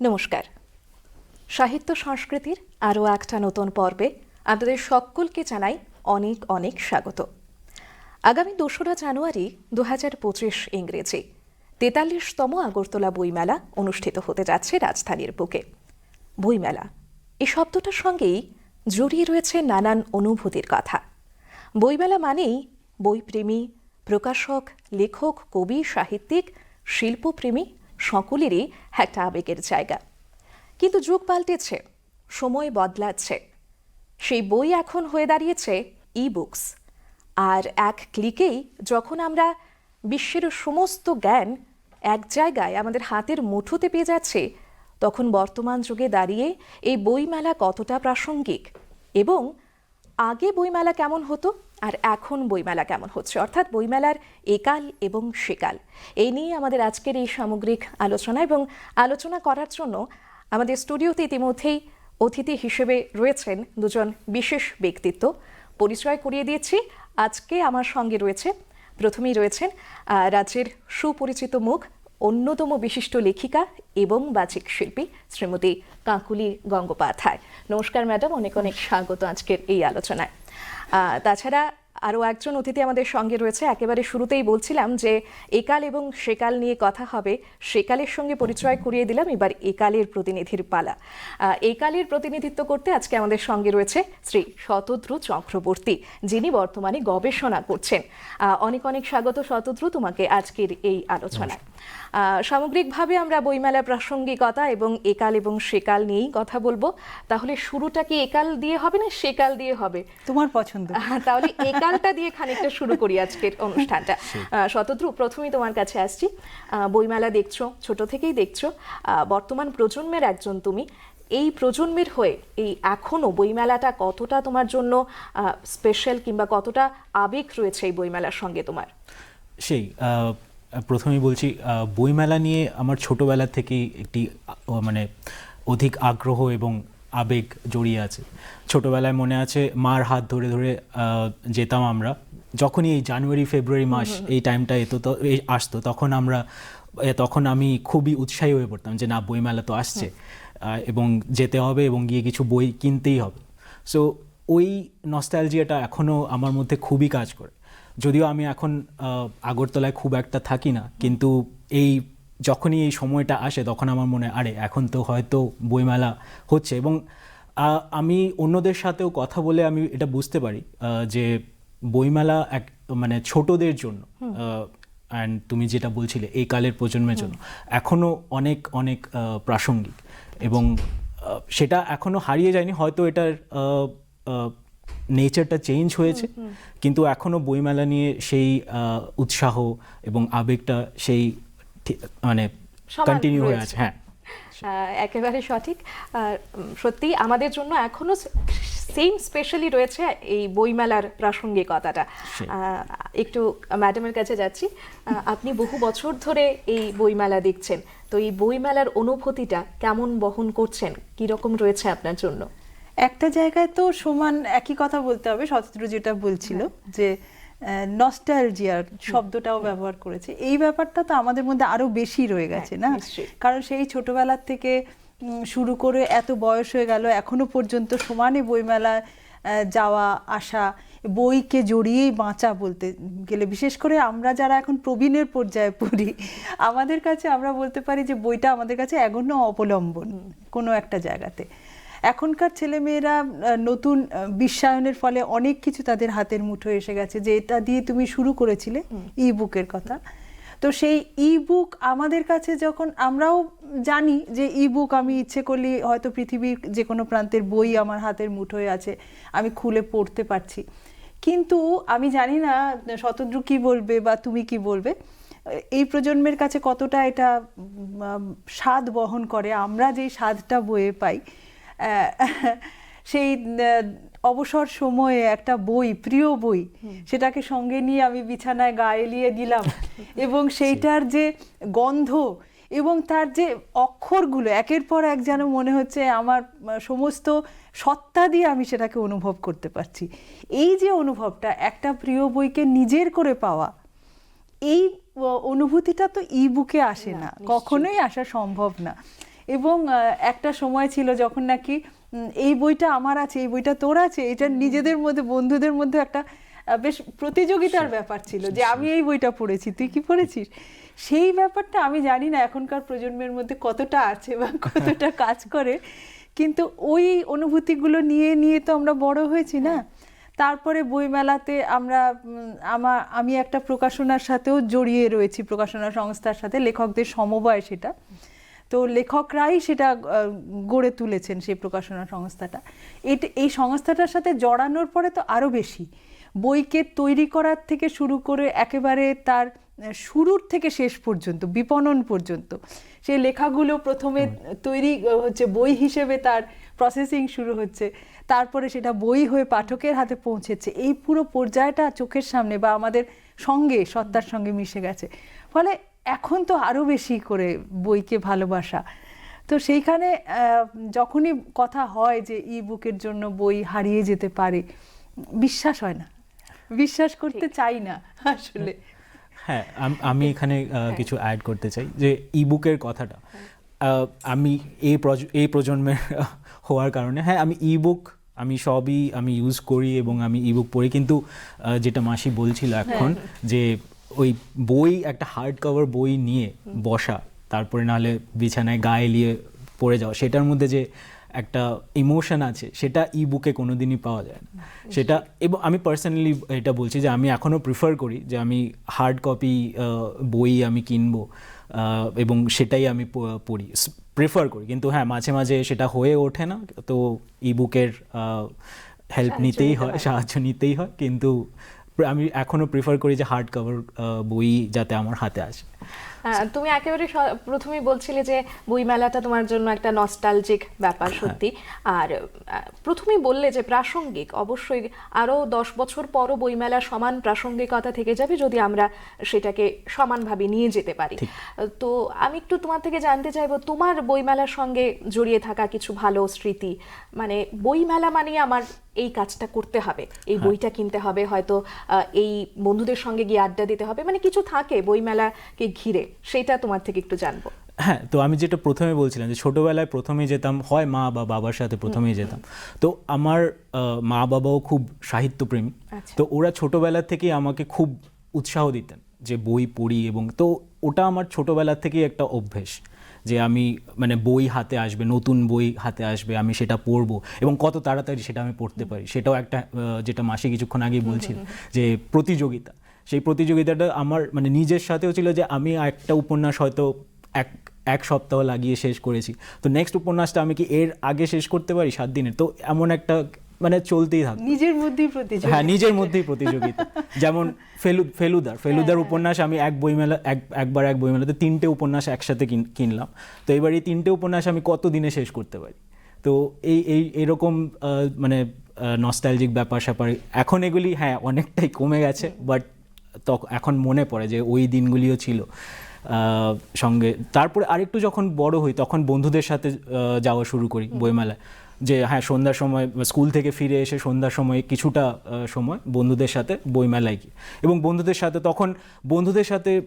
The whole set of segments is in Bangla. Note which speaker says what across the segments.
Speaker 1: নমস্কার। সাহিত্য সংস্কৃতির আরও একটা নতুন পর্বে আপনাদের সকলকে জানাই অনেক অনেক স্বাগত। আগামী দোসরা জানুয়ারি দু হাজার পঁচিশ ইংরেজি তেতাল্লিশতম আগরতলা বইমেলা অনুষ্ঠিত হতে যাচ্ছে রাজধানীর বুকে। বইমেলা, এই শব্দটার সঙ্গেই জড়িয়ে রয়েছে নানান অনুভূতির কথা। বইমেলা মানেই বইপ্রেমী, প্রকাশক, লেখক, কবি, সাহিত্যিক, শিল্পপ্রেমী সকলেরই একটা আবেগের জায়গা। কিন্তু যুগ পাল্টেছে, সময় বদলাচ্ছে। সেই বই এখন হয়ে দাঁড়িয়েছে ই বুকস আর এক ক্লিকেই যখন আমরা বিশ্বের সমস্ত জ্ঞান এক জায়গায় আমাদের হাতের মুঠোতে পেয়ে যাচ্ছে, তখন বর্তমান যুগে দাঁড়িয়ে এই বইমেলা কতটা প্রাসঙ্গিক এবং আগে বইমেলা কেমন হতো? আর এখন বইমেলা কেমন হচ্ছে? অর্থাৎ বইমেলার একাল এবং সেকাল। এই নিয়ে আমাদের আজকের এই সামগ্রিক আলোচনা এবং আলোচনা করার জন্য আমাদের স্টুডিওতে ইতিমধ্যেই অতিথি হিসেবে রয়েছেন দুজন বিশেষ ব্যক্তিত্ব। পরিচয় করিয়ে দিয়েছি। আজকে আমার সঙ্গে রয়েছে, প্রথমেই রয়েছেন রাজ্যের সুপরিচিত মুখ, অন্যতম বিশিষ্ট লেখিকা এবং বাচিক শিল্পী শ্রীমতী কাকুলি গঙ্গোপাধ্যায়। নমস্কার ম্যাডাম, অনেক অনেক স্বাগত আজকের এই আলোচনায়। তাছাড়া আরও একজন অতিথি আমাদের সঙ্গে রয়েছে। একেবারে শুরুতেই বলছিলাম যে একাল এবং সেকাল নিয়ে কথা হবে। সেকালের সঙ্গে পরিচয় করিয়ে দিলাম। এবার একালের প্রতিনিধির পালা। একালের প্রতিনিধিত্ব করতে আজকে আমাদের সঙ্গে রয়েছে শ্রী শতদ্রু চক্রবর্তী যিনি বর্তমানে গবেষণা করছেন। অনেক অনেক স্বাগত শতদ্রু তোমাকে আজকের এই আলোচনায়। আহ, সামগ্রিকভাবে আমরা বইমেলা প্রাসঙ্গিকতা এবং একাল এবং সেকাল নিয়েই কথা বলব। তাহলে শুরুটা কি একাল দিয়ে হবে না সেকাল দিয়ে হবে?
Speaker 2: তোমার পছন্দ।
Speaker 1: তাহলে তাহলে একালটা দিয়ে খানিকটা শুরু করি আজকের অনুষ্ঠানটা। শতদ্রু প্রথমেই তোমার কাছে আসছি। বইমেলা দেখছ ছোট থেকেই দেখছ। বর্তমান প্রজন্মের একজন তুমি। এই প্রজন্মের হয়ে এই এখনও বইমেলাটা কতটা তোমার জন্য স্পেশাল কিংবা কতটা আবেগ রয়েছে এই বইমেলার সঙ্গে তোমার?
Speaker 3: সেই প্রথমেই বলছি বইমেলা নিয়ে আমার ছোটবেলা থেকেই একটি মানে অধিক আগ্রহ এবং আবেগ জড়িয়ে আছে। ছোটবেলায় মনে আছে মার হাত ধরে ধরে যেতাম আমরা। যখনই এই জানুয়ারি ফেব্রুয়ারি মাস এই টাইমটা এতো আসতো তখন আমরা তখন আমি খুবই উৎসাহী হয়ে পড়তাম যে না বইমেলা তো আসছে। এবং যেতে হবে এবং গিয়ে কিছু বই কিনতেই হবে। সো ওই নস্টালজিয়াটা এখনও আমার মধ্যে খুবই কাজ করে। যদিও আমি এখন আগরতলায় খুব একটা থাকি না কিন্তু এই যখনই এই সময়টা আসে তখন আমার মনে আরে এখন তো হয়তো বইমেলা হচ্ছে। এবং আমি অন্যদের সাথেও কথা বলে আমি এটা বুঝতে পারি যে বইমেলা এক মানে ছোটদের জন্য অ্যান্ড তুমি যেটা বলছিলে এই কালের প্রজন্মের জন্য। এখনও অনেক অনেক প্রাসঙ্গিক এবং সেটা এখনও হারিয়ে যায়নি। হয়তো এটার নেচারটা চেঞ্জ হয়েছে কিন্তু এখনও বইমেলা নিয়ে সেই উৎসাহ এবং আবেগটা সেই মানে কন্টিনিউ হয়ে
Speaker 1: রয়েছে।
Speaker 3: আছে হ্যাঁ।
Speaker 1: একেবারে সঠিক। আর সত্যি আমাদের জন্য এখনও সেম স্পেশালি রয়েছে এই বইমেলার প্রাসঙ্গিকতাটা। আহ, একটু ম্যাডামের কাছে যাচ্ছি। আহ, আপনি বহু বছর ধরে এই বইমেলা দেখছেন। তো এই বইমেলার অনুভূতিটা কেমন বহন করছেন? কি রকম রয়েছে আপনার জন্য?
Speaker 2: একটা জায়গায় তো সমান একই কথা বলতে হবে শতদ্রু যেটা বলছিল যে নস্টালজিয়ার শব্দটাও ব্যবহার করেছে। এই ব্যাপারটা তো আমাদের মধ্যে আরও বেশি রয়ে গেছে না? কারণ সেই ছোটবেলার থেকে শুরু করে এত বয়স হয়ে গেল এখনও পর্যন্ত সমানে বইমেলায় আহ, যাওয়া আসা বইকে জড়িয়েই বাঁচা বলতে গেলে বিশেষ করে আমরা যারা এখন প্রবীণের পর্যায়ে পড়ি আমাদের কাছে আমরা বলতে পারি যে বইটা আমাদের কাছে এগোন্য অবলম্বন কোনো একটা জায়গাতে। এখনকার ছেলেমেয়েরা নতুন বিশ্বায়নের ফলে অনেক কিছু তাদের হাতের মুঠো এসে গেছে যে এটা দিয়ে তুমি শুরু করেছিলে ই বুকের কথা। তো সেই ই বুক আমাদের কাছে যখন আমরাও জানি যে ই বুক আমি ইচ্ছে করলে হয়তো পৃথিবীর যে কোনো প্রান্তের বই আমার হাতের মুঠোয় আছে আমি খুলে পড়তে পারছি। কিন্তু আমি জানি না শতদ্রু কি বলবে বা তুমি কি বলবে এই প্রজন্মের কাছে কতটা এটা স্বাদ বহন করে। আমরা যেই স্বাদটা বয়ে পাই সেই অবসর সময়ে একটা বই প্রিয় বই সেটাকে সঙ্গে নিয়ে আমি বিছানায় গা এলিয়ে দিলাম। এবং সেইটার যে গন্ধ এবং তার যে অক্ষরগুলো একের পর এক যেন মনে হচ্ছে আমার সমস্ত সত্তা দিয়ে আমি সেটাকে অনুভব করতে পারছি। এই যে অনুভবটা একটা প্রিয় বইকে নিজের করে পাওয়া এই অনুভূতিটা তো ই বুকে আসে না কখনোই আসা সম্ভব না। এবং একটা সময় ছিল যখন নাকি এই বইটা আমার আছে এই বইটা তোর আছে এটা নিজেদের মধ্যে বন্ধুদের মধ্যে একটা বেশ প্রতিযোগিতার ব্যাপার ছিল যে আমি এই বইটা পড়েছি তুই কি পড়েছিস? সেই ব্যাপারটা আমি জানি না এখনকার প্রজন্মের মধ্যে কতটা আছে বা কতটা কাজ করে কিন্তু ওই অনুভূতিগুলো নিয়ে নিয়ে তো আমরা বড় হয়েছি না। তারপরে বইমেলাতে আমরা আমার আমি একটা প্রকাশনার সাথেও জড়িয়ে রয়েছি প্রকাশনা সংস্থার সাথে লেখকদের সমবায় সেটা। তো লেখকরাই সেটা গড়ে তুলেছেন সেই প্রকাশনা সংস্থাটা। এটা এই সংস্থাটার সাথে জড়ানোর পরে তো আরও বেশি। বইকে তৈরি করার থেকে শুরু করে একেবারে তার শুরুর থেকে শেষ পর্যন্ত বিপণন পর্যন্ত সেই লেখাগুলো প্রথমে তৈরি হচ্ছে বই হিসেবে তার প্রসেসিং শুরু হচ্ছে। তারপরে সেটা বই হয়ে পাঠকের হাতে পৌঁছেছে। এই পুরো পর্যায়টা চোখের সামনে বা আমাদের সঙ্গে সত্তার সঙ্গে মিশে গেছে। ফলে এখন তো আরও বেশি করে বইকে ভালোবাসা। তো সেইখানে যখনই কথা হয় যে ই বুকের জন্য বই হারিয়ে যেতে পারে বিশ্বাস হয় না। বিশ্বাস করতে চাই না আসলে।
Speaker 3: হ্যাঁ আমি এখানে কিছু অ্যাড করতে চাই যে ইবুকের কথাটা। আমি এই প্রজ- এই প্রজন্মের হওয়ার কারণে হ্যাঁ আমি ইবুক আমি সবই আমি ইউজ করি এবং আমি ইবুক পড়ি। কিন্তু যেটা মাসি বলছিল এখন যে ওই বই একটা হার্ড কভার বই নিয়ে বসা তারপরে নাহলে বিছানায় গায়ে নিয়ে পড়ে যাওয়া সেটার মধ্যে যে একটা ইমোশন আছে সেটা ই বুকে কোনোদিনই পাওয়া যায় না। সেটা এবং আমি পার্সোনালি এটা বলছি যে আমি এখনও প্রিফার করি যে আমি হার্ড কপি বই আমি কিনবো এবং সেটাই আমি পড়ি। প্রেফার করি। কিন্তু হ্যাঁ মাঝে মাঝে সেটা হয়ে ওঠে না তো ই বুকের হেল্প নিতেই হয়
Speaker 1: হয়।
Speaker 3: সাহায্য নিতেই হয় কিন্তু আমি এখনও প্রিফার করি যে হার্ড কভার বই যাতে আমার হাতে আসে।
Speaker 1: আহ, তুমি একেবারে প্রথমেই বলছিলে যে বইমেলাটা তোমার জন্য একটা নস্টালজিক ব্যাপার সত্যি। আর প্রথমেই বললে যে প্রাসঙ্গিক অবশ্যই আরও দশ বছর পরও বইমেলা সমান প্রাসঙ্গিকতা থেকে যাবে যদি আমরা সেটাকে সমানভাবে নিয়ে যেতে পারি। তো আমি একটু তোমার থেকে জানতে চাইব তোমার বইমেলার সঙ্গে জড়িয়ে থাকা কিছু ভালো স্মৃতি? মানে বইমেলা মানে আমার এই কাজটা করতে হবে। এই বইটা কিনতে হবে হয়তো এই বন্ধুদের সঙ্গে গিয়ে আড্ডা দিতে হবে মানে কিছু থাকে বইমেলাকে ঘিরে সেটা তোমার থেকে একটু জানব।
Speaker 3: হ্যাঁ তো আমি যেটা প্রথমে বলছিলাম যে ছোটোবেলায় প্রথমে যেতাম হয় মা বা বাবার সাথে প্রথমেই যেতাম। তো আমার মা বাবাও খুব সাহিত্যপ্রেমী।
Speaker 1: আচ্ছা।
Speaker 3: তো ওরা ছোটবেলা থেকেই আমাকে খুব উৎসাহ দিতেন যে বই পড়ি এবং তো ওটা আমার ছোটবেলা থেকেই একটা অভ্যেস। যে আমি মানে বই হাতে আসবে নতুন বই হাতে আসবে আমি সেটা পড়ব এবং কত তাড়াতাড়ি সেটা আমি পড়তে পারি। সেটাও একটা যেটা মাসে কিছুক্ষণ আগেই বলছিল যে প্রতিযোগিতা। সেই প্রতিযোগিতাটা আমার মানে নিজের সাথেও ছিল যে আমি একটা উপন্যাস হয়তো এক এক সপ্তাহ লাগিয়ে শেষ করেছি। তো নেক্সট উপন্যাসটা আমি কি এর আগে শেষ করতে পারি সাত দিনের? তো এমন একটা মানে চলতেই থাকবে
Speaker 2: নিজের মধ্যেই প্রতিযোগিতা।
Speaker 3: হ্যাঁ নিজের মধ্যেই প্রতিযোগিতা। যেমন ফেলু ফেলুদার ফেলুদার উপন্যাস আমি এক বইমেলা এক একবার এক বইমেলাতে তিনটে উপন্যাস একসাথে কিনলাম। তো এবার এই তিনটে উপন্যাস আমি কত দিনে শেষ করতে পারি? তো এই এই এরকম মানে নস্টালজিক ব্যাপার স্যাপার এখন এগুলি হ্যাঁ অনেকটাই কমে গেছে বাট তখন এখন মনে পড়ে যে ওই দিনগুলিও ছিল সঙ্গে। তারপরে আরেকটু যখন বড় হই তখন বন্ধুদের সাথে যাওয়া শুরু করি বইমেলায়। যে হ্যাঁ সন্ধ্যার সময় স্কুল থেকে ফিরে এসে সন্ধ্যার সময় কিছুটা সময় বন্ধুদের সাথে বইমেলায় গিয়ে। এবং বন্ধুদের সাথে তখন বন্ধুদের সাথে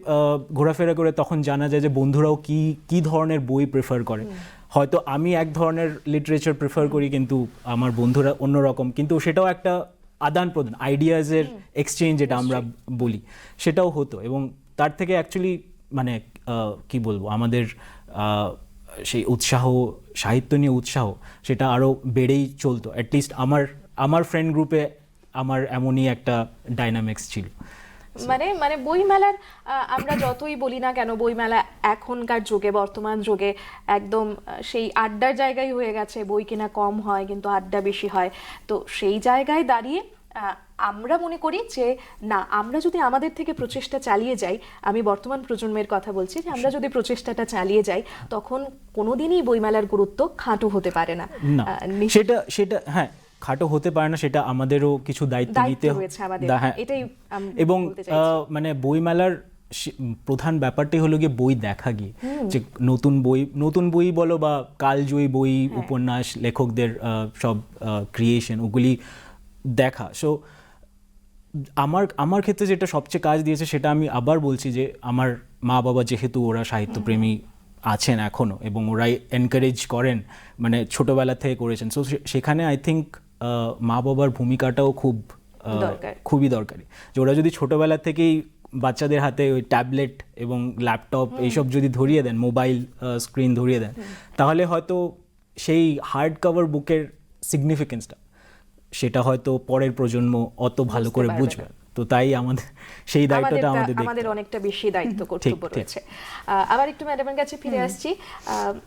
Speaker 3: ঘোরাফেরা করে তখন জানা যায় যে বন্ধুরাও কি কি ধরনের বই প্রেফার করে। হয়তো আমি এক ধরনের লিটারেচার প্রেফার করি কিন্তু আমার বন্ধুরা অন্যরকম। কিন্তু সেটাও একটা আদান প্রদান আইডিয়াজের এক্সচেঞ্জ যেটা আমরা বলি। সেটাও হতো। এবং তার থেকে অ্যাকচুয়ালি মানে কি বলব? আমাদের সেই উৎসাহ, সাহিত্য নিয়ে উৎসাহ সেটা আরও বেড়েই চলতো। অ্যাটলিস্ট আমার আমার ফ্রেন্ড গ্রুপে আমার এমনই একটা ডাইনামিক্স ছিল।
Speaker 1: মানে মানে বইমেলার আমরা যতই বলি না কেন বইমেলা এখনকার যুগে, বর্তমান যুগে একদম সেই আড্ডার জায়গায় হয়ে গেছে। বই কেনা কম হয়, কিন্তু আড্ডা বেশি হয়। তো সেই জায়গায় দাঁড়িয়ে আমরা মনে করি যে না আমরা যদি আমাদের থেকে প্রচেষ্টা চালিয়ে যাই আমি বর্তমান প্রজন্মের কথা বলছি যে আমরা যদি প্রচেষ্টাটা চালিয়ে যাই তখন কোনোদিনই বইমেলার গুরুত্ব খাটো হতে পারে না
Speaker 3: সেটা সেটা হ্যাঁ খাটো হতে পারে না সেটা আমাদেরও কিছু দায়িত্ব নিতে। হ্যাঁ।
Speaker 1: এটাই
Speaker 3: এবং মানে বইমেলার প্রধান ব্যাপারটাই হলো গিয়ে বই দেখা গিয়ে যে নতুন বই নতুন বই বলো বা কালজয়ী বই
Speaker 1: হ্যাঁ।
Speaker 3: উপন্যাস লেখকদের সব ক্রিয়েশন ওগুলি দেখা সো আমার আমার ক্ষেত্রে যেটা সবচেয়ে কাজ দিয়েছে সেটা আমি আবার বলছি যে আমার মা বাবা যেহেতু ওরা সাহিত্যপ্রেমী আছেন এখনও এবং ওরাই এনকারেজ করেন মানে ছোটোবেলা থেকে করেছেন সো সেখানে আই থিঙ্ক মা বাবার ভূমিকাটাও খুব
Speaker 1: দরকার।
Speaker 3: খুবই দরকারি। যে ওরা যদি ছোটোবেলা থেকেই বাচ্চাদের হাতে ওই ট্যাবলেট এবং ল্যাপটপ এইসব যদি ধরিয়ে দেন মোবাইল স্ক্রিন ধরিয়ে দেন তাহলে হয়তো সেই হার্ড কভার বুকের সিগনিফিকেন্সটা সেটা হয়তো পরের প্রজন্ম অত ভালো করে বুঝবে তো তাই আমাদের সেই দায়িত্বটা আমাদের
Speaker 1: আমাদের অনেকটা বেশি দায়িত্ব কর্তব্য। রয়েছে। আবার একটু ম্যাডামের কাছে ফিরে আসছি।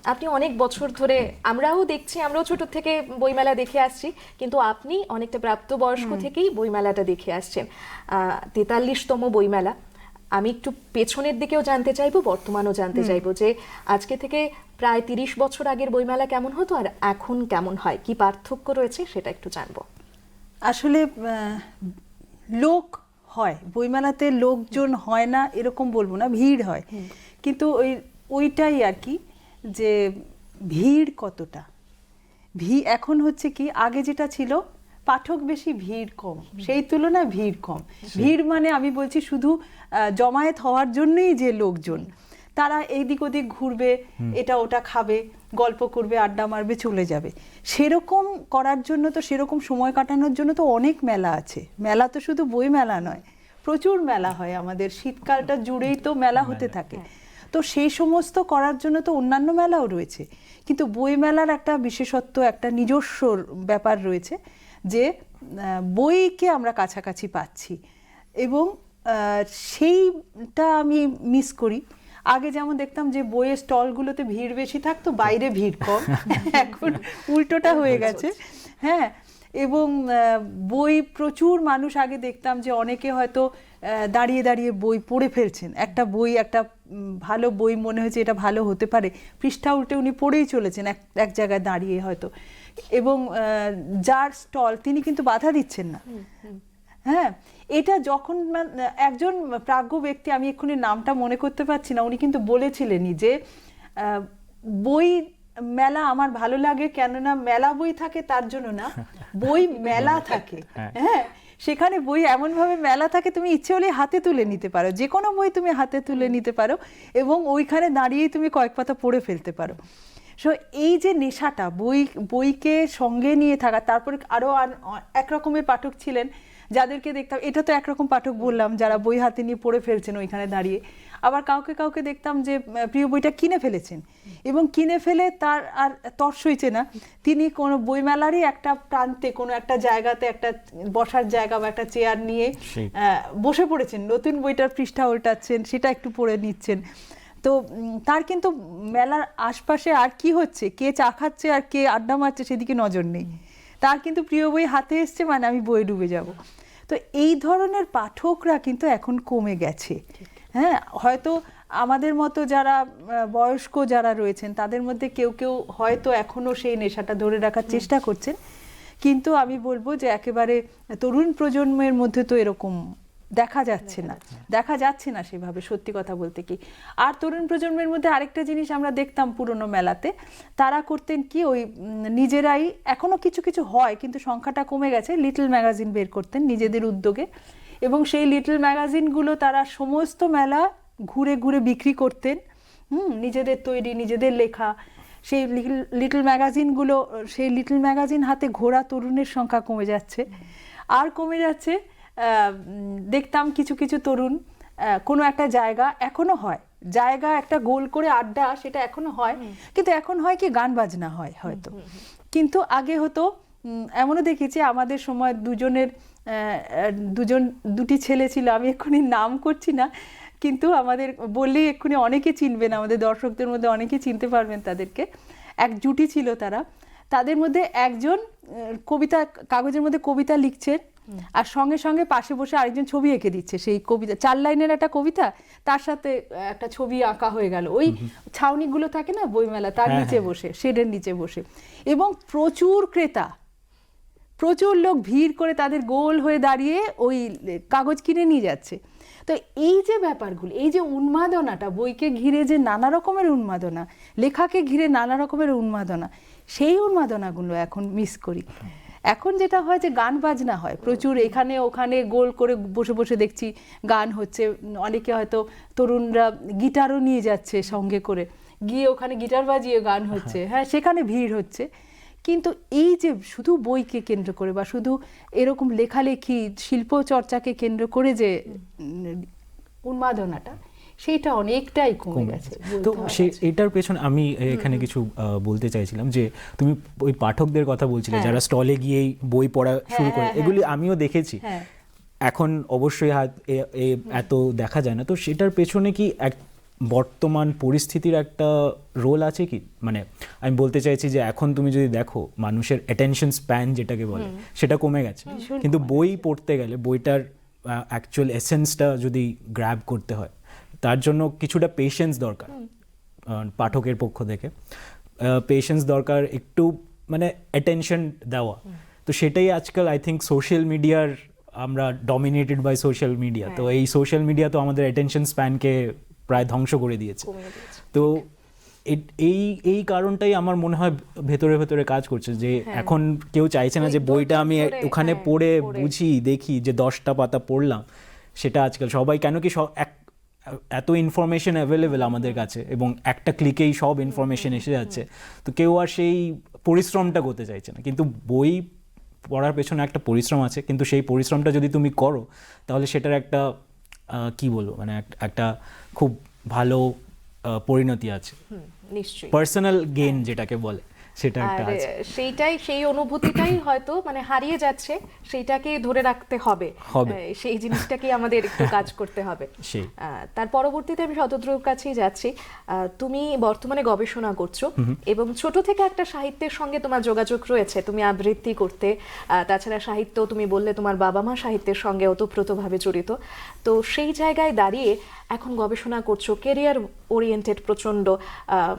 Speaker 1: আপনি অনেক বছর ধরে আমরাও দেখছি আমরাও ছোট থেকে বইমেলা দেখে আসছি কিন্তু আপনি অনেকটা প্রাপ্তবয়স্ক থেকেই বইমেলাটা দেখে আসছেন। তেতাল্লিশতম বইমেলা। আমি একটু পেছনের দিকেও জানতে চাইব বর্তমানও জানতে চাইব যে আজকে থেকে প্রায় তিরিশ বছর আগের বইমেলা কেমন হতো আর এখন কেমন হয়? কি পার্থক্য রয়েছে সেটা একটু জানব।
Speaker 2: আসলে লোক হয় বইমেলাতে লোকজন হয় না এরকম বলব না ভিড় হয়। কিন্তু ওই ওইটাই আর কি যে ভিড় কতটা? ভি এখন হচ্ছে কি আগে যেটা ছিল পাঠক বেশি ভিড় কম। সেই তুলনায় ভিড় কম। ভিড় মানে আমি বলছি শুধু জমায়েত হওয়ার জন্যই যে লোকজন তারা এইদিক ওদিক ঘুরবে এটা ওটা খাবে গল্প করবে আড্ডা মারবে চলে যাবে। সেরকম করার জন্য তো সেরকম সময় কাটানোর জন্য তো অনেক মেলা আছে। মেলা তো শুধু বই মেলা নয় প্রচুর মেলা হয় আমাদের। শীতকালটা জুড়েই তো মেলা হতে থাকে। তো সেই সমস্ত করার জন্য তো অন্যান্য মেলাও রয়েছে। কিন্তু বই মেলার একটা বিশেষত্ব একটা নিজস্ব ব্যাপার রয়েছে। যে বইকে আমরা কাছাকাছি পাচ্ছি। এবং সেইটা আমি মিস করি। আগে যেমন দেখতাম যে বইয়ের স্টলগুলোতে ভিড় বেশি থাকতো বাইরে ভিড় কম। এখন উল্টোটা হয়ে গেছে। হ্যাঁ এবং বই প্রচুর মানুষ আগে দেখতাম যে অনেকে হয়তো দাঁড়িয়ে দাঁড়িয়ে বই পড়ে ফেলছেন। একটা বই একটা ভালো বই মনে হয়েছে এটা ভালো হতে পারে। পৃষ্ঠা উল্টে উনি পড়েই চলেছেন এক এক জায়গায় দাঁড়িয়ে হয়তো। এবং যার স্টল তিনি কিন্তু বাধা দিচ্ছেন না। হ্যাঁ এটা যখন একজন প্রাজ্ঞ ব্যক্তি আমি এক্ষুনি নামটা মনে করতে পারছি না উনি কিন্তু বলেছিলেনই যে বই মেলা আমার ভালো লাগে কেননা মেলা বই থাকে তার জন্য না বই মেলা থাকে। হ্যাঁ। সেখানে বই এমনভাবে মেলা থাকে তুমি ইচ্ছে হলে হাতে তুলে নিতে পারো। যে কোনো বই তুমি হাতে তুলে নিতে পারো এবং ওইখানে দাঁড়িয়েই তুমি কয়েক পাতা পড়ে ফেলতে পারো। সো এই যে নেশাটা বই বইকে সঙ্গে নিয়ে থাকা তারপরে আরও এক রকমের পাঠক ছিলেন যাদেরকে দেখতাম এটা তো একরকম পাঠক বললাম যারা বই হাতে নিয়ে পড়ে ফেলছেন ওইখানে দাঁড়িয়ে। আবার কাউকে কাউকে দেখতাম যে প্রিয় বইটা কিনে ফেলেছেন। এবং কিনে ফেলে তার আর তর্স হইছে না। তিনি কোনো বইমেলারই একটা প্রান্তে কোনো একটা জায়গাতে একটা বসার জায়গা বা একটা চেয়ার নিয়ে বসে পড়েছেন। নতুন বইটার পৃষ্ঠা উল্টাচ্ছেন সেটা একটু পড়ে নিচ্ছেন। তো তার কিন্তু মেলার আশপাশে আর কি হচ্ছে? কে চা খাচ্ছে আর কে আড্ডা মারছে সেদিকে নজর নেই। তার কিন্তু প্রিয় বই হাতে এসছে মানে আমি বই ডুবে যাব। তো এই ধরনের পাঠকরা কিন্তু এখন কমে গেছে। হ্যাঁ হয়তো আমাদের মতো যারা বয়স্ক যারা রয়েছেন তাদের মধ্যে কেউ কেউ হয়তো এখনও সেই নেশাটা ধরে রাখার চেষ্টা করছেন। কিন্তু আমি বলব যে একেবারে তরুণ প্রজন্মের মধ্যে তো এরকম দেখা যাচ্ছে না। দেখা যাচ্ছে না সেভাবে, সত্যি কথা বলতে কি। আর তরুণ প্রজন্মের মধ্যে আরেকটা জিনিস আমরা দেখতাম পুরনো মেলাতে। তারা করতেন কি, ওই নিজেরাই, এখনও কিছু কিছু হয়, কিন্তু সংখ্যাটা কমে গেছে। লিটল ম্যাগাজিন বের করতেন নিজেদের উদ্যোগে। এবং সেই লিটল ম্যাগাজিনগুলো তারা সমস্ত মেলা ঘুরে ঘুরে বিক্রি করতেন। হুম, নিজেদের তৈরি, নিজেদের লেখা। সেই লিটল ম্যাগাজিনগুলো, সেই লিটল ম্যাগাজিন হাতে ঘোরা তরুণের সংখ্যা কমে যাচ্ছে। আর কমে যাচ্ছে দেখতাম কিছু কিছু তরুণ কোনো একটা জায়গা এখনও হয়। জায়গা একটা গোল করে আড্ডা সেটা এখনও হয়। কিন্তু এখন হয় কি গান বাজনা হয় হয়তো। কিন্তু আগে হতো এমনও দেখেছি আমাদের সময় দুজনের দুজন দুটি ছেলে ছিল আমি এক্ষুনি নাম করছি না। কিন্তু আমাদের বললেই এক্ষুনি অনেকে চিনবেন আমাদের দর্শকদের মধ্যে অনেকে চিনতে পারবেন তাদেরকে। এক জুটি ছিল তারা। তাদের মধ্যে একজন কবিতা কাগজের মধ্যে কবিতা লিখছেন আর সঙ্গে সঙ্গে পাশে বসে আরেকজন ছবি এঁকে দিচ্ছে সেই কবিতা চার লাইনের একটা কবিতা তার সাথে একটা ছবি আঁকা হয়ে গেল। ওই ছাউনিগুলো থাকে না বইমেলা তার
Speaker 3: হ্যাঁ,
Speaker 2: নিচে বসে শেডের নিচে বসে। এবং প্রচুর ক্রেতা প্রচুর লোক ভিড় করে তাদের গোল হয়ে দাঁড়িয়ে ওই কাগজ কিনে নিয়ে যাচ্ছে। তো এই যে ব্যাপারগুলো এই যে উন্মাদনাটা বইকে ঘিরে যে নানা রকমের উন্মাদনা লেখাকে ঘিরে নানা রকমের উন্মাদনা সেই উন্মাদনাগুলো এখন মিস করি। এখন যেটা হয় যে গান বাজনা হয় প্রচুর এখানে ওখানে গোল করে বসে বসে দেখছি গান হচ্ছে অনেকে হয়তো তরুণরা গিটারও নিয়ে যাচ্ছে সঙ্গে করে গিয়ে ওখানে গিটার বাজিয়ে গান হচ্ছে হ্যাঁ। সেখানে ভিড় হচ্ছে। কিন্তু এই যে শুধু বইকে কেন্দ্র করে বা শুধু এরকম লেখালেখি শিল্প চর্চাকে কেন্দ্র করে যে উন্মাদনাটা সেইটা অনেকটাই কমে গেছে।
Speaker 3: তো
Speaker 2: হয়।
Speaker 3: সে এটার পেছনে আমি এখানে কিছু বলতে চাইছিলাম যে তুমি ওই পাঠকদের কথা বলছিলে
Speaker 2: হ্যাঁ।
Speaker 3: যারা স্টলে গিয়েই বই পড়া শুরু করে
Speaker 2: হ্যাঁ,
Speaker 3: এগুলি আমিও দেখেছি।
Speaker 2: হ্যাঁ।
Speaker 3: এখন অবশ্যই হাত এত দেখা যায় না। তো সেটার পেছনে কি এক বর্তমান পরিস্থিতির একটা রোল আছে কি? মানে আমি বলতে চাইছি যে এখন তুমি যদি দেখো মানুষের অ্যাটেনশন স্প্যান যেটাকে বলে সেটা কমে গেছে। কিন্তু বই পড়তে গেলে বইটার অ্যাকচুয়াল এসেন্সটা যদি গ্র্যাব করতে হয় তার জন্য কিছুটা পেশেন্স দরকার পাঠকের পক্ষ থেকে। পেশেন্স দরকার একটু মানে অ্যাটেনশন দেওয়া। তো সেটাই আজকাল আই থিঙ্ক সোশ্যাল মিডিয়ার আমরা ডমিনেটেড বাই সোশ্যাল মিডিয়া তো এই সোশ্যাল মিডিয়া তো আমাদের অ্যাটেনশন স্প্যানকে প্রায় ধ্বংস করে দিয়েছে। তো এই এই কারণটাই আমার মনে হয় ভেতরে ভেতরে কাজ করছে যে এখন কেউ চাইছে না যে বইটা আমি ওখানে
Speaker 1: হ্যাঁ,
Speaker 3: পড়ে। বুঝি দেখি যে দশটা পাতা পড়লাম। সেটা আজকাল সবাই কেন কি এক এত ইনফরমেশন অ্যাভেলেবেল আমাদের কাছে এবং একটা ক্লিকেই সব ইনফরমেশন এসে যাচ্ছে। তো কেউ আর সেই পরিশ্রমটা করতে চাইছে না। কিন্তু বই পড়ার পেছনে একটা পরিশ্রম আছে। কিন্তু সেই পরিশ্রমটা যদি তুমি করো তাহলে সেটার একটা কি বলব? মানে একটা খুব ভালো পরিণতি আছে।
Speaker 1: নিশ্চয়ই।
Speaker 3: পার্সোনাল গেইন যেটাকে বলে। সেটা একটা
Speaker 1: আর
Speaker 3: আছে।
Speaker 1: সেইটাই সেই অনুভূতিটাই হয়তো মানে হারিয়ে যাচ্ছে সেইটাকে ধরে রাখতে হবে। সেই জিনিসটাকে আমাদের একটু কাজ করতে হবে। তার পরবর্তীতে আমি শতদ্রুর কাছেই যাচ্ছি। তুমি বর্তমানে গবেষণা করছ এবং ছোট থেকে একটা সাহিত্যের সঙ্গে তোমার যোগাযোগ রয়েছে তুমি আবৃত্তি করতে। তাছাড়া সাহিত্য তুমি বললে তোমার বাবা মা সাহিত্যের সঙ্গে ওতপ্রোতভাবে জড়িত। তো সেই জায়গায় দাঁড়িয়ে এখন গবেষণা করছ কেরিয়ার ওরিয়েন্টেড প্রচণ্ড আহ,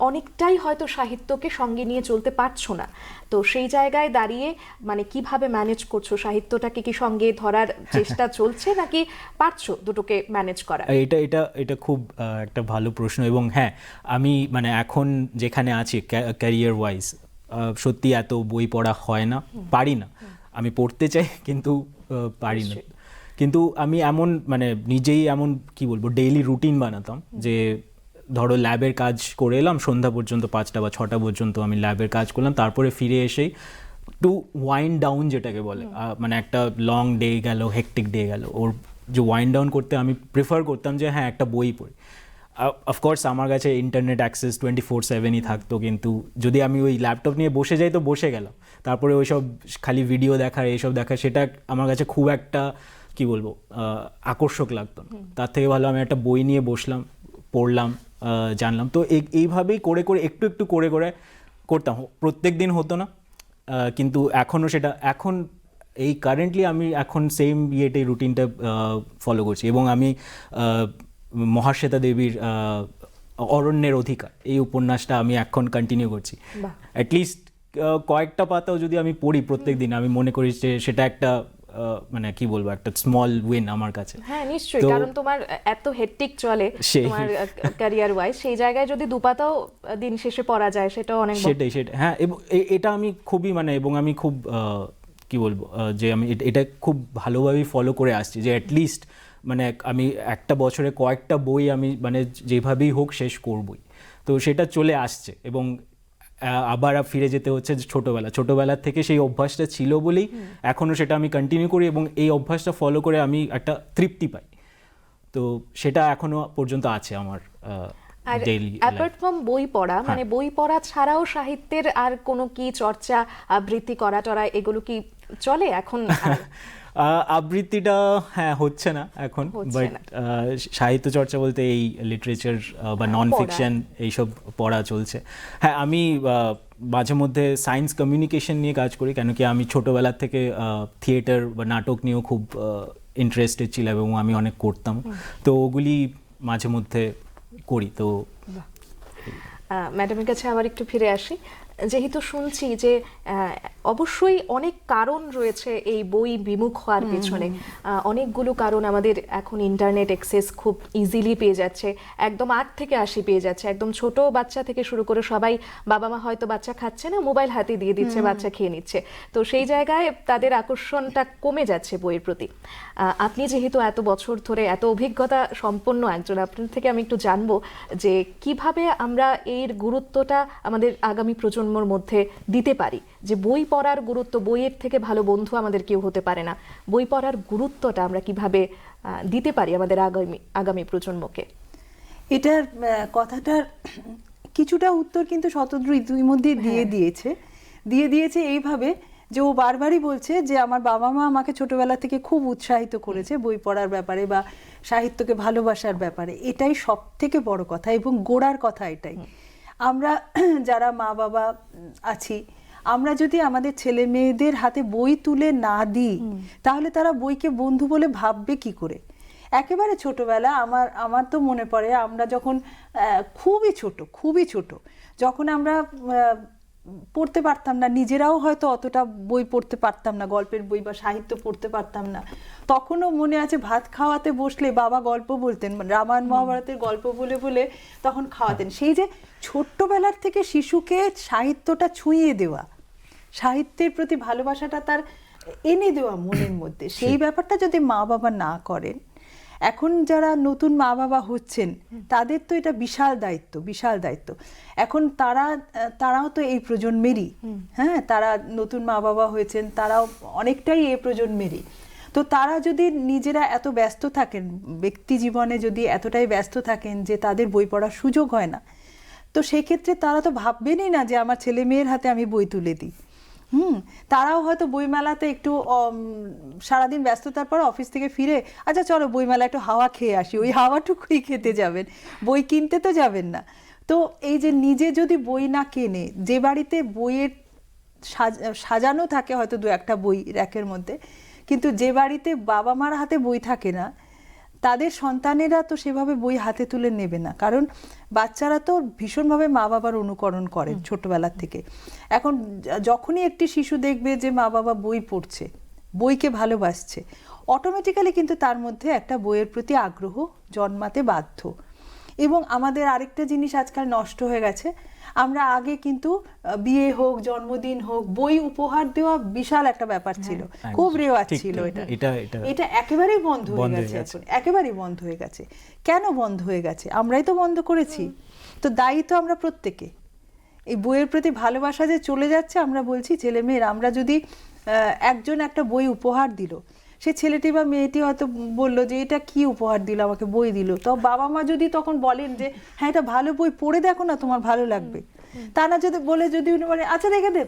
Speaker 1: অনেকটাই হয়তো সাহিত্যকে সঙ্গে নিয়ে চলতে পারছ না। তো সেই জায়গায় দাঁড়িয়ে মানে কীভাবে ম্যানেজ করছ? সাহিত্যটাকে কি সঙ্গে ধরার চেষ্টা চলছে নাকি পারছ দুটোকে ম্যানেজ করা
Speaker 3: এটা এটা এটা খুব একটা ভালো প্রশ্ন এবং হ্যাঁ আমি মানে এখন যেখানে আছি ক্যারিয়ার ওয়াইজ সত্যি এত বই পড়া হয় না পারি না। আমি পড়তে চাই কিন্তু পারি না। কিন্তু আমি এমন মানে নিজেই এমন কি বলব ডেইলি রুটিন বানাতাম যে ধরো ল্যাবের কাজ করে এলাম সন্ধ্যা পর্যন্ত পাঁচটা বা ছটা পর্যন্ত আমি ল্যাবের কাজ করলাম তারপরে ফিরে এসেই টু ওয়াইন্ড ডাউন যেটাকে বলে মানে একটা লং ডে গেল হেকটিক ডে গেল ওর যে ওয়াইন্ড ডাউন করতে আমি প্রেফার করতাম যে হ্যাঁ একটা বই পড়ি। অফকোর্স আমার কাছে ইন্টারনেট অ্যাক্সেস টোয়েন্টি ফোর সেভেনই থাকতো কিন্তু যদি আমি ওই ল্যাপটপ নিয়ে বসে যাই তো বসে গেলাম। তারপরে ওইসব খালি ভিডিও দেখার এইসব দেখা সেটা আমার কাছে খুব একটা কি বলব আকর্ষক লাগতো তার থেকে ভালো আমি একটা বই নিয়ে বসলাম পড়লাম জানলাম। তো এই- এইভাবেই করে করে একটু একটু করে করে করতাম। প্রত্যেক দিন হতো না কিন্তু এখনও সেটা এখন এই কারেন্টলি আমি এখন সেম ইয়েটাই রুটিনটা ফলো করছি। এবং আমি মহাশ্বেতা দেবীর অরণ্যের অধিকার এই উপন্যাসটা আমি এখন কন্টিনিউ করছি। অ্যাটলিস্ট কয়েকটা পাতাও যদি আমি পড়ি প্রত্যেক দিন আমি মনে করি যে সেটা একটা মানে কি বলব একটা স্মল উইন আমার কাছে।
Speaker 1: হ্যাঁ নিশ্চয়ই কারণ তোমার এত হেট্টিক চলে। তোমার ক্যারিয়ার ওয়াইজ সেই জায়গায় যদি দুপাতাও দিন শেষে পড়া যায় সেটাও অনেক
Speaker 3: সেটাই সেটাই। হ্যাঁ এবং এটা আমি খুবই মানে এবং আমি খুব আহ, কি বলব যে আমি এট- খুব ভালোভাবেই ফলো করে আসছি যে অ্যাটলিস্ট মানে আমি একটা বছরে কয়েকটা বই আমি মানে যেভাবেই হোক শেষ করবই। তো সেটা চলে আসছে এবং আবার ফিরে যেতে হচ্ছে ছোটবেলা। ছোটবেলার থেকে সেই অভ্যাসটা ছিল বলেই এখনও সেটা আমি কন্টিনিউ করি এবং এই অভ্যাসটা ফলো করে আমি একটা তৃপ্তি পাই। তো সেটা এখনও পর্যন্ত আছে আমার
Speaker 1: আর
Speaker 3: ডেইলি
Speaker 1: অ্যাপার্ট ফ্রম বই পড়া
Speaker 3: হ্যাঁ।
Speaker 1: মানে বই পড়া ছাড়াও সাহিত্যের আর কোনো কি চর্চা আবৃত্তি করা টরা এগুলো কি চলে এখন?
Speaker 3: আবৃত্তিটা হ্যাঁ হচ্ছে না এখন বাট। সাহিত্য চর্চা বলতে এই লিটারেচার বা নন
Speaker 1: পড়া।
Speaker 3: ফিকশন এইসব পড়া চলছে। হ্যাঁ আমি মাঝে মধ্যে সায়েন্স কমিউনিকেশন নিয়ে কাজ করি কেন কি আমি ছোটোবেলার থেকে থিয়েটার বা নাটক নিয়েও খুব ইন্টারেস্টেড ছিলাম এবং আমি অনেক করতাম। তো ওগুলি মাঝে মধ্যে করি তো
Speaker 1: ম্যাডামের কাছে আবার একটু ফিরে আসি। যেহেতু শুনছি যে অবশ্যই অনেক কারণ রয়েছে এই বই বিমুখ হওয়ার পেছনে। অনেকগুলো কারণ আমাদের এখন ইন্টারনেট অ্যাক্সেস খুব ইজিলি পেয়ে যাচ্ছে। একদম আট থেকে আশি পেয়ে যাচ্ছে। একদম ছোট বাচ্চা থেকে শুরু করে সবাই বাবা মা হয়তো বাচ্চা খাচ্ছে না মোবাইল হাতে দিয়ে দিচ্ছে বাচ্চা খেয়ে নিচ্ছে। তো সেই জায়গায় তাদের আকর্ষণটা কমে যাচ্ছে বইয়ের প্রতি। আপনি যেহেতু এত বছর ধরে এত অভিজ্ঞতা সম্পন্ন একজন আপনার থেকে আমি একটু জানব যে কীভাবে আমরা এর গুরুত্বটা আমাদের আগামী প্রজন্মর মধ্যে দিতে পারি। যে বই পড়ার গুরুত্ব বইয়ের থেকে ভালো বন্ধু আমাদের কেউ হতে পারে না। বই পড়ার গুরুত্বটা আমরা কীভাবে দিতে পারি আমাদের আগামী আগামী প্রজন্মকে?
Speaker 2: এটার কথাটার কিছুটা উত্তর কিন্তু শতদ্রু ইতিমধ্যে দিয়ে দিয়েছে। দিয়ে দিয়েছে এইভাবে যে ও বারবারই বলছে যে আমার বাবা মা আমাকে ছোটবেলা থেকে খুব উৎসাহিত করেছে বই পড়ার ব্যাপারে বা সাহিত্যকে ভালোবাসার ব্যাপারে। এটাই সব থেকে বড় কথা এবং গোড়ার কথা এটাই। আমরা যারা মা বাবা আছি আমরা যদি আমাদের ছেলে মেয়েদের হাতে বই তুলে না দিই তাহলে তারা বইকে বন্ধু বলে ভাববে কি করে? একেবারে ছোটবেলা আমার আমার তো মনে পড়ে আমরা যখন খুবই ছোট খুবই ছোট যখন আমরা পড়তে পারতাম না নিজেরাও হয়তো অতটা বই পড়তে পারতাম না গল্পের বই বা সাহিত্য পড়তে পারতাম না। তখনও মনে আছে ভাত খাওয়াতে বসলে বাবা গল্প বলতেন মানে রামায়ণ মহাভারতের গল্প বলে বলে তখন খাওয়াতেন। সেই যে ছোট্টবেলার থেকে শিশুকে সাহিত্যটা ছুঁয়ে দেওয়া সাহিত্যের প্রতি ভালোবাসাটা তার এনে দেওয়া মনের মধ্যে সেই ব্যাপারটা যদি মা বাবা না করেন এখন যারা নতুন মা বাবা হচ্ছেন তাদের তো এটা বিশাল দায়িত্ব বিশাল দায়িত্ব। এখন তারা তারাও তো এই প্রজন্মেরই। হ্যাঁ তারা নতুন মা বাবা হয়েছেন তারাও অনেকটাই এই প্রজন্মেরই। তো তারা যদি নিজেরা এত ব্যস্ত থাকেন ব্যক্তি জীবনে যদি এতটাই ব্যস্ত থাকেন যে তাদের বই পড়ার সুযোগ হয় না তো সেক্ষেত্রে তারা তো ভাববেনই না যে আমার ছেলে মেয়ের হাতে আমি বই তুলে দিই। হুম, তারাও হয়তো বইমেলাতে একটু সারাদিন ব্যস্ততার পর অফিস থেকে ফিরে আচ্ছা চলো বইমেলা একটু হাওয়া খেয়ে আসি। ওই হাওয়াটুকুই খেতে যাবেন। বই কিনতে তো যাবেন না। তো এই যে নিজে যদি বই না কেনে, যে বাড়িতে বইয়ের সাজ- সাজানো থাকে হয়তো দু একটা বই র্যাকের মধ্যে, কিন্তু যে বাড়িতে বাবা মার হাতে বই থাকে না তাদের সন্তানেরা তো সেভাবে বই হাতে তুলে নেবে না। কারণ বাচ্চারা তো ভীষণভাবে মা বাবার অনুকরণ করে ছোটবেলার থেকে। এখন যখনই একটি শিশু দেখবে যে মা বাবা বই পড়ছে বইকে ভালোবাসছে অটোমেটিক্যালি কিন্তু তার মধ্যে একটা বইয়ের প্রতি আগ্রহ জন্মাতে বাধ্য। এবং আমাদের আরেকটা জিনিস আজকাল নষ্ট হয়ে গেছে আমরা আগে কিন্তু বিয়ে হোক জন্মদিন হোক বই উপহার দেওয়া বিশাল একটা ব্যাপার ছিল। খুব রেওয়াজ ছিল এটা।
Speaker 3: এটা-
Speaker 2: একেবারেই বন্ধ হয়ে গেছে। এখন। একেবারেই বন্ধ হয়ে গেছে। কেন বন্ধ হয়ে গেছে? আমরাই তো বন্ধ করেছি। তো দায়ী তো আমরা প্রত্যেকে। এই বইয়ের প্রতি ভালোবাসা যে চলে যাচ্ছে আমরা বলছি ছেলে মেয়ের আমরা যদি আহ, একজন একটা বই উপহার দিল সে ছেলেটি বা মেয়েটি হয়তো বলল যে এটা কি উপহার দিল আমাকে বই দিল? তো বাবা মা যদি তখন বলেন যে হ্যাঁ এটা ভালো বই পড়ে দেখো না তোমার ভালো লাগবে। তা না যদি বলে যদি উনি বলে আচ্ছা দেখে দে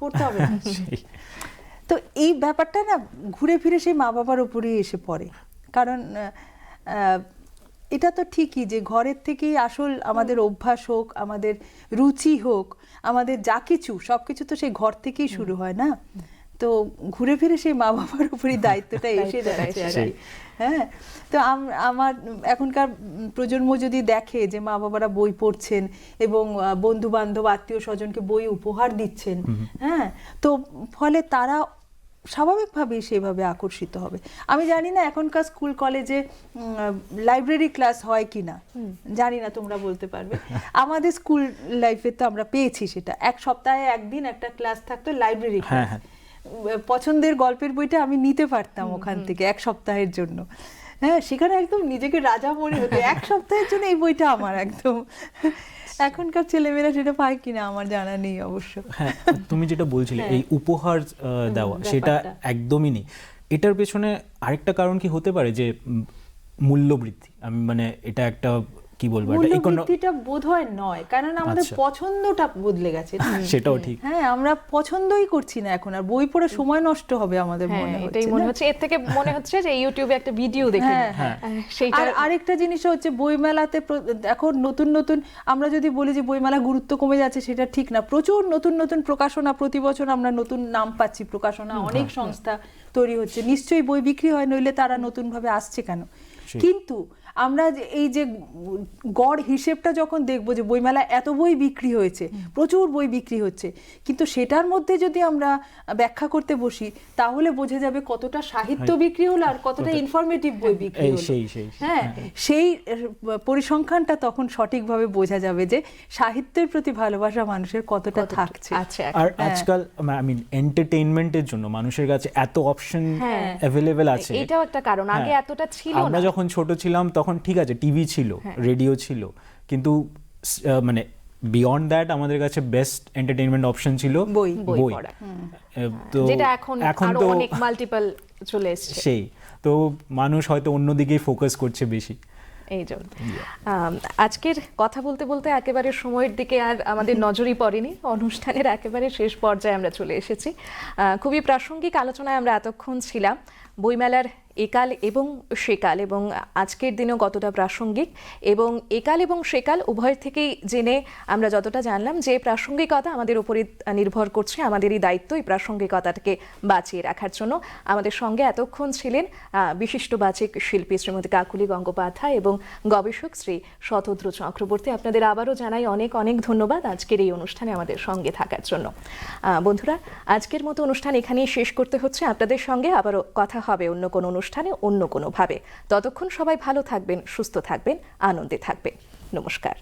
Speaker 2: পড়তে হবে। তো এই ব্যাপারটা না ঘুরে ফিরে সেই মা বাবার উপরেই এসে পড়ে। কারণ এটা তো ঠিকই যে ঘরের থেকেই আসল আমাদের অভ্যাস হোক আমাদের রুচি হোক আমাদের যা কিছু সব কিছু তো সেই ঘর থেকেই শুরু হয় না? তো ঘুরে ফিরে সেই মা বাবার উপরই দায়িত্বটা এসে যাচ্ছে আর কি। হ্যাঁ? তো আমার এখনকার প্রজন্ম যদি দেখে যে মা বাবারা বই পড়ছেন এবং বন্ধু বান্ধব আত্মীয় স্বজনকে বই উপহার দিচ্ছেন হ্যাঁ? তো ফলে তারা স্বাভাবিকভাবেই সেভাবে আকর্ষিত হবে। আমি জানি না এখনকার স্কুল কলেজে লাইব্রেরি ক্লাস হয় কি না। জানি না তোমরা বলতে পারবে। আমাদের স্কুল লাইফে তো আমরা পেয়েছি সেটা। এক সপ্তাহে একদিন একটা ক্লাস থাকতো লাইব্রেরি
Speaker 3: হ্যাঁ,
Speaker 2: ক্লাস।
Speaker 3: হ্যাঁ।
Speaker 2: পছন্দের গল্পের বইটা আমি নিতে পারতাম ওখান থেকে এক সপ্তাহের জন্য। হ্যাঁ সেখানে একদম নিজেকে রাজা মনে হতো। এক সপ্তাহের জন্য এই বইটা আমার একদম। এখনকার ছেলেমেয়েরা সেটা পায় কিনা আমার জানা নেই অবশ্য।
Speaker 3: হ্যাঁ তুমি যেটা বলছিলে এই উপহার দেওয়া সেটা একদমই নেই। এটার পেছনে আরেকটা কারণ কি হতে পারে যে মূল্যবৃদ্ধি। আমি মানে এটা একটা কি বলব
Speaker 2: মূল্যবৃদ্ধিটা বোধ হয় নয় কারণ আমাদের
Speaker 3: আচ্ছা।
Speaker 2: পছন্দটা বদলে গেছে
Speaker 3: সেটাও ঠিক।
Speaker 2: হ্যাঁ আমরা পছন্দই করছি না এখন আর বই পড়ে সময় নষ্ট হবে আমাদের
Speaker 1: হ্যাঁ
Speaker 2: মনে
Speaker 1: এটাই মনে হচ্ছে। এর থেকে মনে হচ্ছে যে ইউটিউবে একটা ভিডিও দেখে
Speaker 2: হ্যাঁ। হ্যাঁ।
Speaker 1: সেইটা
Speaker 2: আর আরেকটা জিনিস হচ্ছে বইমেলাতে এখন নতুন নতুন আমরা যদি বলি যে বইমেলা গুরুত্ব কমে যাচ্ছে সেটা ঠিক না। প্রচুর নতুন নতুন প্রকাশনা প্রতি বছর আমরা নতুন নাম পাচ্ছি প্রকাশনা অনেক সংস্থা তৈরি হচ্ছে। নিশ্চয়ই বই বিক্রি হয় নইলে তারা নতুন ভাবে আসছে কেন? কিন্তু আমরা যে এই যে গড় হিসেবটা যখন দেখব যে বইমেলা এত বই বিক্রি হয়েছে প্রচুর বই বিক্রি হচ্ছে কিন্তু সেটার মধ্যে যদি আমরা ব্যাখ্যা করতে বসি তাহলে বোঝা যাবে কতটা সাহিত্য বিক্রি হলো আর কতটা ইনফরমেটিভ বই বিক্রি হলো।
Speaker 3: সেই সেই
Speaker 2: হ্যাঁ সেই পরিসংখ্যানটা তখন সঠিকভাবে বোঝা যাবে যে সাহিত্যের প্রতি ভালোবাসা মানুষের কতটা থাকছে।
Speaker 1: আচ্ছা
Speaker 3: আর
Speaker 2: হ্যাঁ।
Speaker 3: আজকাল আই মিন এন্টারটেইনমেন্টের জন্য মানুষের কাছে এত অপশন
Speaker 1: হ্যাঁ।
Speaker 3: অ্যাভেলেবেল আছে।
Speaker 1: এটাও একটা কারণ। আগে
Speaker 3: হ্যাঁ।
Speaker 1: এতটা ছিল
Speaker 3: আমরা
Speaker 1: না।
Speaker 3: যখন ছোট ছিলাম তখন ঠিক আছে টিভি ছিল
Speaker 1: হ্যাঁ।
Speaker 3: রেডিও ছিল কিন্তু মানে বিয়ন্ড দ্যাট আমাদের কাছে বেস্ট এন্টারটেইনমেন্ট অপশন ছিল
Speaker 2: বই।
Speaker 1: বই
Speaker 3: তো
Speaker 1: এখন
Speaker 3: এখন তো
Speaker 1: অনেক মাল্টিপল চলে এসছে।
Speaker 3: সেই তো মানুষ হয়তো অন্যদিকেই ফোকাস করছে বেশি।
Speaker 1: এই জন্য। আজকের কথা বলতে বলতে একেবারে সময়ের দিকে আর আমাদের নজরই পড়েনি অনুষ্ঠানের একেবারে শেষ পর্যায়ে আমরা চলে এসেছি। আহ, খুবই প্রাসঙ্গিক আলোচনায় আমরা এতক্ষণ ছিলাম। বইমেলার একাল এবং সেকাল এবং আজকের দিনেও কতটা প্রাসঙ্গিক এবং একাল এবং সেকাল উভয় থেকেই জেনে আমরা যতটা জানলাম যে প্রাসঙ্গিকতা আমাদের উপরে নির্ভর করছে, আমাদেরই দায়িত্ব এই প্রাসঙ্গিকতাটাকে বাঁচিয়ে রাখার জন্য। আমাদের সঙ্গে এতক্ষণ ছিলেন বিশিষ্ট বাচিক শিল্পী শ্রীমতী কাকুলি গঙ্গোপাধ্যায় এবং গবেষক শ্রী শতদ্র চক্রবর্তী। আপনাদের আবারও জানাই অনেক অনেক ধন্যবাদ আজকের এই অনুষ্ঠানে আমাদের সঙ্গে থাকার জন্য। বন্ধুরা, আজকের মতো অনুষ্ঠান এখানেই শেষ করতে হচ্ছে। আপনাদের সঙ্গে আবারও কথা হবে অন্য কোনো অনুষ্ঠানে অন্য কোনোভাবে। ততক্ষণ সবাই ভালো থাকবেন সুস্থ থাকবেন আনন্দে থাকবেন। নমস্কার।